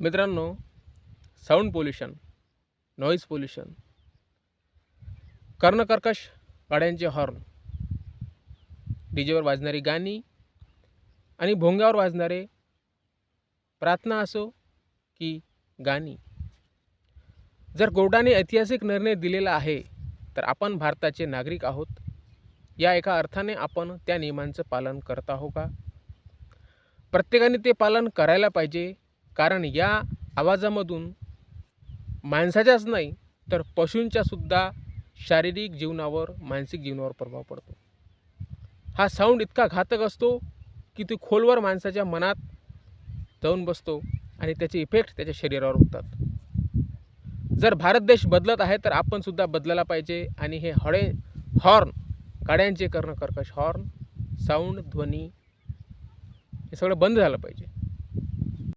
मित्रांनो sound pollution noise pollution कर्णकर्कश गाड्यांचे हॉर्न डीजेवर वाजणारी गाणी आणि भोंग्यावर वाजणारे प्रार्थना असो की गाणी. जर कोर्टाने ऐतिहासिक निर्णय दिलेला आहे तर आपण भारताचे नागरिक आहोत. या एका अर्थाने आपण त्या नियमांचं पालन करत आहो का? प्रत्येकाने ते पालन करायला पाहिजे कारण या आवाजामधून माणसाच्याच नाही तर पशूंच्यासुद्धा शारीरिक जीवनावर मानसिक जीवनावर प्रभाव पडतो. हा साऊंड इतका घातक असतो की तो खोलवर माणसाच्या मनात जाऊन बसतो आणि त्याचे इफेक्ट त्याच्या शरीरावर होतात. जर भारत देश बदलत आहे तर आपणसुद्धा बदलायला पाहिजे आणि हे हळे हॉर्न गाड्यांचे करणं कर्कश हॉर्न साऊंड ध्वनी हे सगळं बंद झालं पाहिजे.